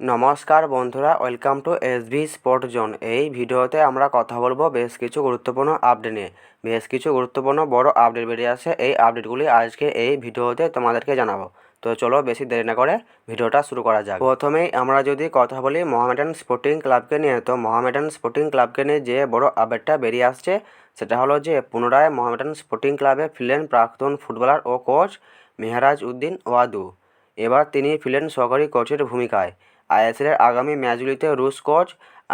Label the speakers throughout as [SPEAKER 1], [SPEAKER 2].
[SPEAKER 1] নমস্কার বন্ধুরা welcome to S V sport zone এই ভিডিওতে আমরা কথা বলব বেশ কিছু গুরুত্বপূর্ণ আপডেট নিয়ে। বেশ কিছু গুরুত্বপূর্ণ বড় আপডেট বেরিয়ে আসে এই আপডেটগুলি আজকে এই ভিডিওতে তোমাদেরকে জানাব। তো চলো বেশি দেরি না করে ভিডিওটা শুরু করা যাক। প্রথমেই আমরা যদি কথা বলি মোহামেডান স্পোর্টিং ক্লাবকে নিয়ে, তো মোহামেডান স্পোর্টিং ক্লাবকে নিয়ে যে বড় আপডেটটা বেরিয়ে আসছে, সেটা হলো যে পুনরায় মোহামেডান স্পোর্টিং ক্লাবে ফিরলেন প্রাক্তন ফুটবলার ও কোচ মেহরাজ উদ্দিন ওয়াদু। এবার তিনি ফিরলেন সহকারী কোচের ভূমিকায়। আইএসএলের আগামী ম্যাচগুলিতে রুশ কোচ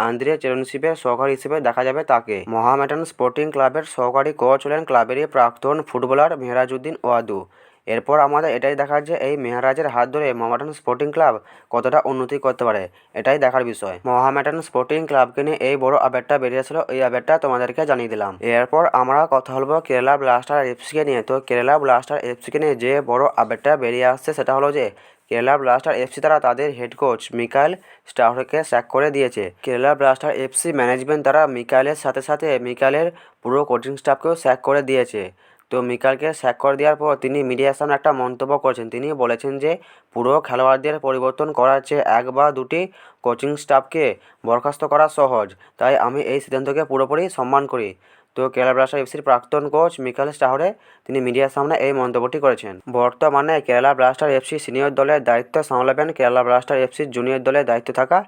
[SPEAKER 1] আন্দ্রে চেরনশিপের সহকারী হিসেবে দেখা যাবে তাকে। মোহামেডান স্পোর্টিং ক্লাবের সহকারী কোচ হলেন ক্লাবেরই প্রাক্তন ফুটবলার মেহরাজউদ্দিন ওয়াদু। এরপর আমাদের এটাই দেখার যে এই মেহরাজের হাত ধরে মোহামেডান স্পোর্টিং ক্লাব কতটা উন্নতি করতে পারে, এটাই দেখার বিষয়। মোহামেডান স্পোর্টিং ক্লাবকে নিয়ে এই বড় আপডেটটা বেরিয়েছিল, এই আপডেটটা তোমাদেরকে জানিয়ে দিলাম। এরপর আমরা কথা বলব কেরালা ব্লাস্টার এফসিকে নিয়ে। তো কেরালা ব্লাস্টার এফসিকে নিয়ে যে বড় আপডেটটা বেরিয়ে আসছে, সেটা হলো যে কেরালা ব্লাস্টার এফসি তারা তাদের হেড কোচ মিকাইল স্টাহরকে স্যাক করে দিয়েছে। কেরালা ব্লাস্টার এফসি ম্যানেজমেন্ট তারা মিকাইলের সাথে সাথে মিকাইলের পুরো কোচিং স্টাফকেও স্যাক করে দিয়েছে। তো মিকালকে স্যাক করে দেওয়ার পর তিনি মিডিয়ার সামনে একটা মন্তব্য করেছেন। তিনি বলেছেন যে, পুরো খেলোয়াড়দের পরিবর্তন করার চেয়ে এক বা দুটি কোচিং স্টাফকে বরখাস্ত করা সহজ। তাই আমি এই সিদ্ধান্তকে পুরোপুরি সম্মান করি। তো কেরালা ব্লাস্টার এফসির প্রাক্তন কোচ মিকাল স্টাহরে তিনি মিডিয়ার সামনে এই মন্তব্যটি করেছেন। বর্তমানে কেরালা ব্লাস্টার এফসি সিনিয়র দলের দায়িত্ব সামলাবেন কেরালা ব্লাস্টার এফসির জুনিয়র দলের দায়িত্ব থাকা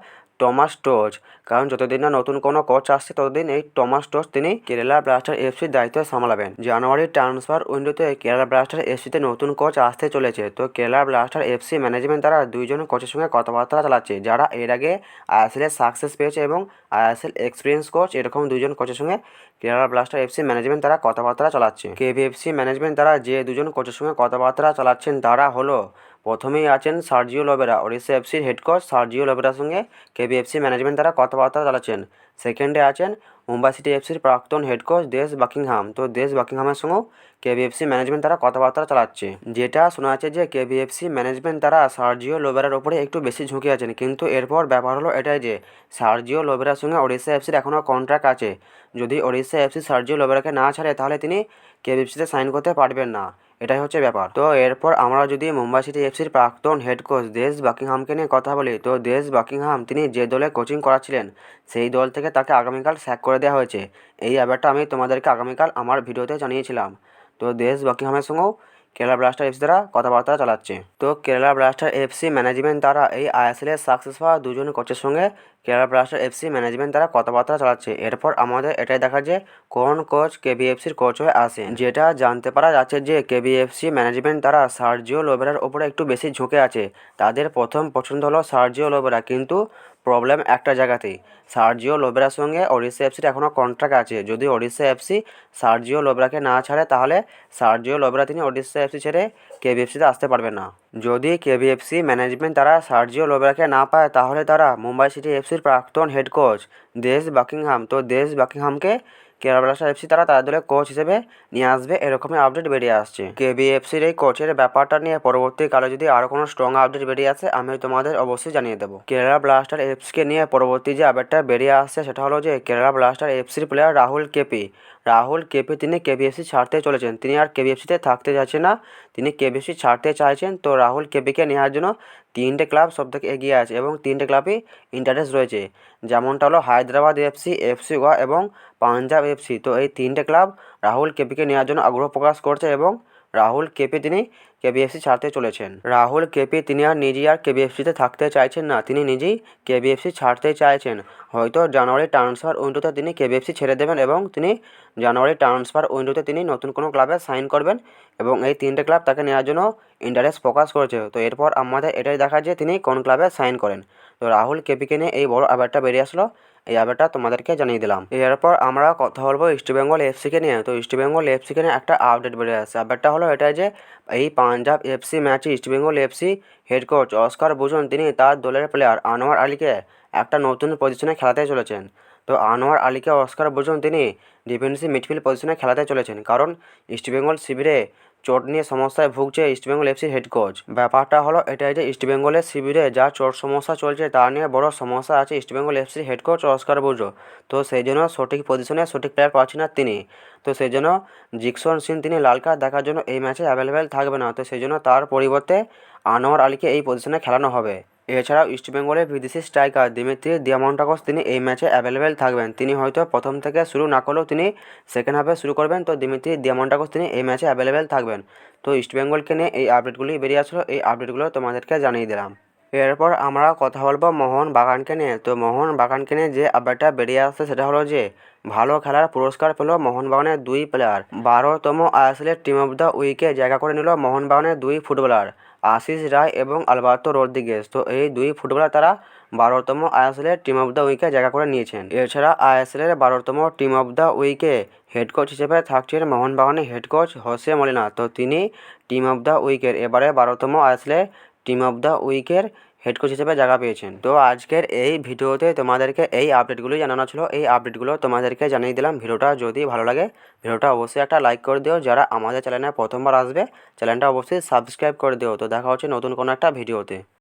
[SPEAKER 1] টমাস টচ কারণ যতদিন না নতুন কোনো কোচ আসছে, ততদিন এই টমাস টোচ তিনি কেরালা ব্লাস্টার এফসির দায়িত্ব সামলাবেন। জানুয়ারির ট্রান্সফার উইন্ডোতে কেরালা ব্লাস্টার এফসিতে নতুন কোচ আসতে চলেছে। তো কেরালা ব্লাস্টার এফসি ম্যানেজমেন্ট তারা দুইজন কোচের সঙ্গে কথাবার্তা চালাচ্ছে, যারা এর আগে আইএসএলের সাকসেস পেয়েছে এবং আইএসএল এক্সপিরিয়েন্স কোচ এরকম দুজন কোচের সঙ্গে কেরালা ব্লাস্টার এফসি ম্যানেজমেন্ট তারা কথাবার্তা চালাচ্ছে। কেভিএফসি ম্যানেজমেন্ট তারা যে দুজন কোচের সঙ্গে কথাবার্তা চালাচ্ছেন তারা হলো, প্রথমেই আছেন সার্জিও লোবেরা, ওড়িশা এফসির হেড কোচ সার্জিও লোবেরার সঙ্গে কেভিএফসি ম্যানেজমেন্ট তারা কথাবার্তা চালাচ্ছেন। সেকেন্ডে আছেন মুম্বাই সিটি এফসির প্রাক্তন হেড কোচ দেশ বাকিংহাম। তো দেশ বাকিংহামের সঙ্গেও কেবিএফসি ম্যানেজমেন্ট তারা কথাবার্তা চালাচ্ছে। যেটা শোনা যাচ্ছে যে কেবিএফসি ম্যানেজমেন্ট তারা সার্জিও লোবেরার ওপরে একটু বেশি ঝুঁকে আছেন। কিন্তু এরপর ব্যাপার হলো এটাই যে সার্জিও লোবেরার সঙ্গে ওড়িশা এফসির এখনও কন্ট্রাক্ট আছে। যদি ওড়িশা এফসি সার্জিও লোবেরাকে না ছাড়ে, তাহলে তিনি কেবিএফসিতে সাইন করতে পারবেন না। এটাই হচ্ছে ব্যাপার। তো এরপর আমরা যদি মুম্বাই সিটি এফসির প্রাক্তন হেড কোচ দেশ বাকিংহামকে নিয়ে কথা বলি, তো দেশ বাকিংহাম তিনি যে দলে কোচিং করাচ্ছিলেন, সেই দল থেকে তাকে আগামীকাল স্যাক করে দেওয়া হয়েছে। এই ব্যাপারটা আমি তোমাদেরকে আগামীকাল আমার ভিডিওতে জানিয়েছিলাম। তো দেশ বাকিংহামের সঙ্গেও কেরালা ব্লাস্টার এফসি দ্বারা কথাবার্তা চালাচ্ছে। তো কেরালা ব্লাস্টার এফসি ম্যানেজমেন্ট দ্বারা এই আইএসএলের সাকসেস হওয়া দুজন কোচের সঙ্গে কেরালা ব্লাস্টার এফসি ম্যানেজমেন্ট দ্বারা কথাবার্তা চালাচ্ছে। এরপর আমাদের এটাই দেখা যে কোন কোচ কেবিএফসির কোচ হয়ে আসে যেটা জানতে পারা যাচ্ছে যে কেবিএফসি ম্যানেজমেন্ট তারা সার্জিও লোবেরার ওপরে একটু বেশি ঝুঁকে আছে। তাদের প্রথম পছন্দ হলো সার্জিও লোবেরা কিন্তু প্রবলেম একটা জায়গাতেই সার্জিও লোবেরার সঙ্গে ওড়িশা এফসির এখনও কন্ট্রাক্ট আছে। যদি ওড়িশা এফসি সার্জিও লোবেরাকে না ছাড়ে, তাহলে সার্জিও লোবেরা তিনি ওড়িশা এফসি ছেড়ে কেবিএফসিতে আসতে পারবেন না। যদি কেবিএফসি ম্যানেজমেন্ট তারা সার্জিও লোবেরাকে না পায়, তাহলে তারা মুম্বাই সিটি এফসির প্রাক্তন হেড কোচ দেশ বাকিংহাম, তো দেশ বাকিংহামকে কেরালা ব্লাস্টার এফসি তারা তাদের দলের কোচ হিসেবে নিয়ে আসবে, এরকমই আপডেট বেরিয়ে আসছে। কেবিএফসির এই কোচের ব্যাপারটা নিয়ে পরবর্তীকালে যদি আরও কোনো স্ট্রং আপডেট বেরিয়ে আসে, আমি তোমাদের অবশ্যই জানিয়ে দেবো। কেরালা ব্লাস্টার এফসিকে নিয়ে পরবর্তী যে আপডেটটা বেরিয়ে আসছে, সেটা হলো যে কেরালা ব্লাস্টার এফসির player Rahul KP Rahul KP তিনি কেবিএফসি ছাড়তে চলেছেন। তিনি আর কেবিএফসিতে থাকতে যাচ্ছেন না। তিনি কেবিএফসি ছাড়তে চাইছেন। তো রাহুল কেপিকে নেওয়ার জন্য তিনটে ক্লাব সব থেকে এগিয়ে আছে এবং তিনটে ক্লাবই ইন্টারেস্ট রয়েছে। যেমনটা হলো হায়দ্রাবাদ এফসি এফসি গোয়া এবং পাঞ্জাব এফসি। তো এই তিনটে ক্লাব রাহুল কেপিকে নেওয়ার জন্য আগ্রহ প্রকাশ করছে এবং রাহুল, কেপি তিনি কেবিএফসি ছাড়তে চলেছেন। রাহুল, কেপি তিনি আর নিজেই আর কেবিএফসিতে থাকতে চাইছেন না। তিনি নিজেই কেবিএফসি ছাড়তে চাইছেন। হয়তো জানুয়ারি ট্রান্সফার উইন্ডোতে তিনি কেবিএফসি ছেড়ে দেবেন এবং তিনি জানুয়ারি ট্রান্সফার উইন্ডোতে তিনি নতুন কোনো ক্লাবে সাইন করবেন এবং এই তিনটে ক্লাব তাকে নেওয়ার জন্য ইন্টারেস্ট প্রকাশ করেছে। তো এরপর আমাদের এটাই দেখা যে তিনি কোন ক্লাবে সাইন করেন। তো রাহুল, কেপিকে নিয়ে এই বড় আবারটা বেরিয়ে আসলো। এই আপডেটটা তোমাদেরকে জানিয়ে দিলাম। এরপর আমরা কথা বলব ইস্ট ইস্টবেঙ্গল এফসিকে নিয়ে। তো ইস্ট ইস্টবেঙ্গল এফসিকে নিয়ে একটা আপডেট বেরিয়ে আসছে। আপডেটটা হলো এটাই যে, এই পাঞ্জাব এফসি ম্যাচে East Bengal FC head coach Oscar Bruzon তিনি তার দলের প্লেয়ার আনোয়ার আলীকে একটা নতুন পজিশনে খেলাতে চলেছেন। তো আনোয়ার আলীকে অস্কার বুজন তিনি ডিফেন্সিভ মিডফিল্ড পজিশনে খেলাতে চলেছেন। কারণ ইস্টবেঙ্গল শিবিরে চোট নিয়ে সমস্যায় ভুগছে ইস্টবেঙ্গল এফসির হেড কোচ ব্যাপারটা হলো এটাই যে ইস্টবেঙ্গলের শিবিরে যা চোট সমস্যা চলছে তা নিয়ে বড় সমস্যা আছে ইস্টবেঙ্গল এফসির হেড কোচ অস্কার বুজো তো সেই জন্য সঠিক পজিশনে সঠিক প্লেয়ার পাচ্ছি না তিনি। তো সেই জন্য জিকসন সিন তিনি লাল কার্ড দেখার জন্য এই ম্যাচে অ্যাভেলেবেল থাকবে না। তো সেই জন্য তার পরিবর্তে আনোয়ার আলীকে এই পজিশনে খেলানো হবে। এছাড়াও ইস্টবেঙ্গলের বিদেশি স্ট্রাইকার দিমিত্রি দিয়ামন্টাকস তিনি এই ম্যাচে অ্যাভেলেবেল থাকবেন। তিনি হয়তো প্রথম থেকে শুরু না করলেও তিনি সেকেন্ড হাফে শুরু করবেন। তো দিমিত্রি দিয়ামন্টাকস তিনি এই ম্যাচে অ্যাভেলেবেল থাকবেন। তো ইস্টবেঙ্গলকে নিয়ে এই আপডেটগুলি বেরিয়ে আসলো। এই আপডেটগুলো তোমাদেরকে জানিয়ে দিলাম। এরপর আমরা কথা বলব মোহন বাগানকে নিয়ে। তো মোহন বাগানকে নিয়ে যে আপডেটটা বেরিয়ে আসছে সেটা হলো যে, ভালো খেলার পুরস্কার পেল মোহনবাগানের দুই প্লেয়ার বারোতম আইএসএলের টিম অফ দ্য উইকে জায়গা করে নিল মোহনবাগানের দুই ফুটবলার আশিস রায় এবং আলবার্তো রদ্রিগেজ। তো এই দুই ফুটবলার তারা বারোতম আইএসএলের টিম অফ দ্য উইকে জায়গা করে নিয়েছেন। এছাড়া আইএসএলের বারোতম টিম অফ দ্য উইকে হেড কোচ হিসেবে থাকছেন মোহনবাগানের হেড কোচ হোসে মলিনা। তো তিনি টিম অফ দ্য উইকের এবারে বারোতম আইএসএলের টিম অফ দ্য উইকের হেড কোচ হিসেবে জায়গা পেয়েছেন। তো আজকের এই ভিডিওতে তোমাদেরকে এই আপডেটগুলোই জানানো ছিল। এই আপডেটগুলো তোমাদেরকে জানিয়ে দিলাম। ভিডিওটা যদি ভালো লাগে, ভিডিওটা অবশ্যই একটা লাইক করে দিও। যারা আমাদের চ্যানেলে প্রথমবার আসবে চ্যানেলটা অবশ্যই সাবস্ক্রাইব করে দিও। তো দেখা হচ্ছে নতুন কোনো একটা ভিডিওতে।